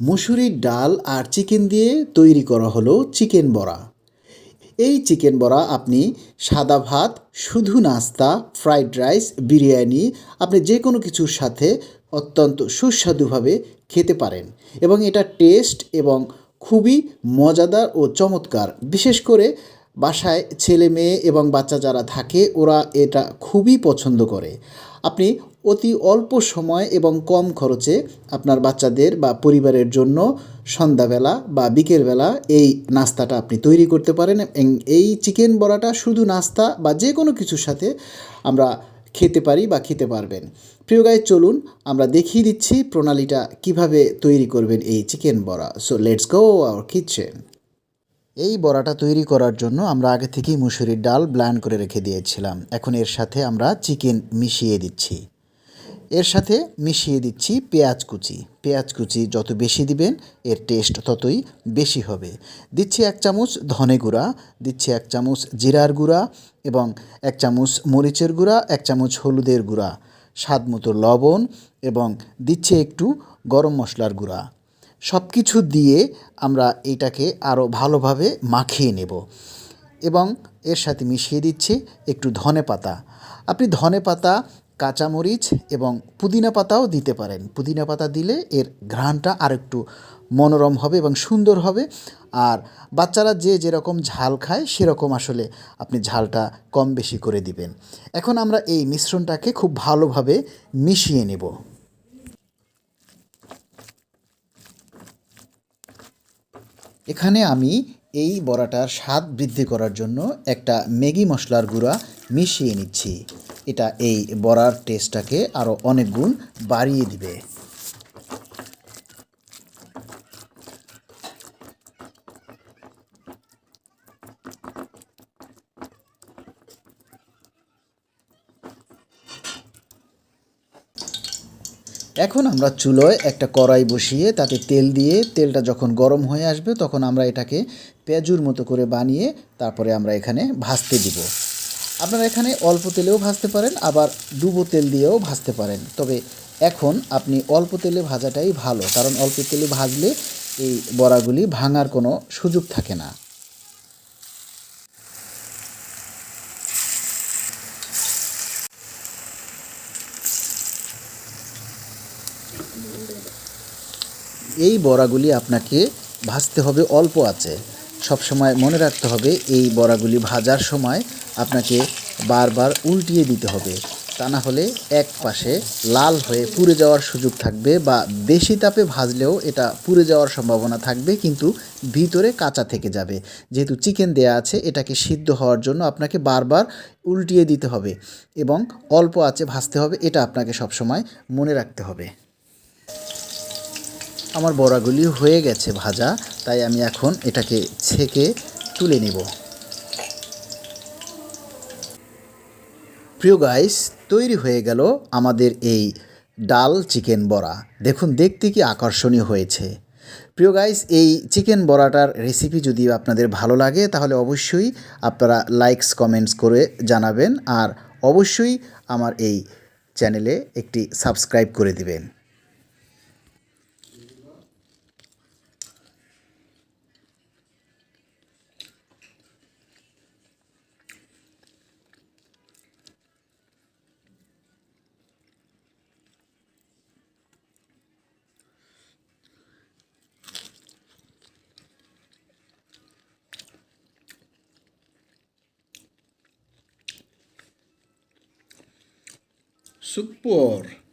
মুসুরির ডাল আর চিকেন দিয়ে তৈরি করা হলো চিকেন বড়া। এই চিকেন বড়া আপনি সাদা ভাত, শুধু নাস্তা, ফ্রাইড রাইস, বিরিয়ানি, আপনি যে কোনো কিছুর সাথে অত্যন্ত সুস্বাদুভাবে খেতে পারেন এবং এটা টেস্ট এবং খুবই মজাদার ও চমৎকার। বিশেষ করে বাসায় ছেলে মেয়ে এবং বাচ্চা যারা থাকে, ওরা এটা খুবই পছন্দ করে। আপনি অতি অল্প সময় এবং কম খরচে আপনার বাচ্চাদের বা পরিবারের জন্য সন্ধ্যাবেলা বা বিকেলবেলা এই নাস্তাটা আপনি তৈরি করতে পারেন এই চিকেন বড়াটা শুধু নাস্তা বা যে কোনো কিছুর সাথে আমরা খেতে পারি বা খেতে পারবেন। প্রিয় গায়ে চলুন আমরা দেখিয়ে দিচ্ছি প্রণালীটা কীভাবে তৈরি করবেন এই চিকেন বড়া। So let's go our kitchen এই বড়াটা তৈরি করার জন্য আমরা আগে থেকেই মুসুরির ডাল ব্ল্যান্ড করে রেখে দিয়েছিলাম। এখন এর সাথে আমরা চিকেন মিশিয়ে দিচ্ছি। এর সাথে মিশিয়ে দিচ্ছি পেঁয়াজ কুচি। পেঁয়াজ কুচি যত বেশি দিবেন, এর টেস্ট ততই বেশি হবে। দিচ্ছি এক চামচ ধনে গুঁড়া, দিচ্ছি এক চামচ জিরার গুঁড়া এবং এক চামচ মরিচের গুঁড়া, এক চামচ হলুদের গুঁড়া। স্বাদ মতো লবণ এবং দিচ্ছে একটু গরম মশলার গুঁড়া। সব কিছু দিয়ে আমরা এটাকে আরও ভালোভাবে মাখিয়ে নেব এবং এর সাথে মিশিয়ে দিচ্ছি একটু ধনে পাতা। আপনি ধনে পাতা কাঁচামরিচ এবং পুদিনা পাতাও দিতে পারেন। পুদিনা পাতা দিলে এর ঘ্রাণটা আরেকটু মনোরম হবে এবং সুন্দর হবে। আর বাচ্চারা যে যেরকম ঝাল খায়, সেরকম আসলে আপনি ঝালটা কম বেশি করে দিবেন। এখন আমরা এই মিশ্রণটাকে খুব ভালোভাবে মিশিয়ে নেব। এখানে আমি এই বড়াটার স্বাদ বৃদ্ধি করার জন্য একটা ম্যাগি মশলার গুঁড়া মিশিয়ে নিচ্ছি। এটা এই বড়ার টেস্টটাকে আরও অনেক গুণ বাড়িয়ে দিবে। এখন আমরা চুলোয় একটা কড়াই বসিয়ে তাতে তেল দিয়ে তেলটা যখন গরম হয়ে আসবে তখন আমরা এটাকে পেঁয়াজুর মতো করে বানিয়ে তারপরে আমরা এখানে ভাজতে দিব। আপনারা এখানে অল্প তেলেও ভাজতে পারেন, আবার ডুবো তেল দিয়েও ভাজতে পারেন। তবে এখন আপনি অল্প তেলে ভাজাটাই ভালো, কারণ অল্প তেলে ভাজলে এই বড়াগুলি ভাঙার কোনো সুযোগ থাকে না। এই বড়াগুলি আপনাকে ভাজতে হবে অল্প আছে সবসময় মনে রাখতে হবে, এই বড়াগুলি ভাজার সময় আপনাকে বারবার উল্টিয়ে দিতে হবে। তা না হলে এক পাশে লাল হয়ে পুড়ে যাওয়ার সুযোগ থাকবে বা বেশি তাপে ভাজলেও এটা পুড়ে যাওয়ার সম্ভাবনা থাকবে, কিন্তু ভিতরে কাঁচা থেকে যাবে। যেহেতু চিকেন দেয়া আছে, এটাকে সিদ্ধ হওয়ার জন্য আপনাকে বারবার উল্টিয়ে দিতে হবে এবং অল্প আছে ভাজতে হবে, এটা আপনাকে সবসময় মনে রাখতে হবে। আমার বড়াগুলি হয়ে গেছে ভাজা, তাই আমি এখন এটাকে ছেঁকে তুলে নেব। প্রিয় গাইস তৈরি হয়ে গেল আমাদের এই ডাল চিকেন বড়া। দেখুন, দেখতে কি আকর্ষণীয় হয়েছে। প্রিয় গাইস এই চিকেন বড়াটার রেসিপি যদি আপনাদের ভালো লাগে, তাহলে অবশ্যই আপনারা লাইকস কমেন্টস করে জানাবেন আর অবশ্যই আমার এই চ্যানেলে একটি সাবস্ক্রাইব করে দিবেন। supor.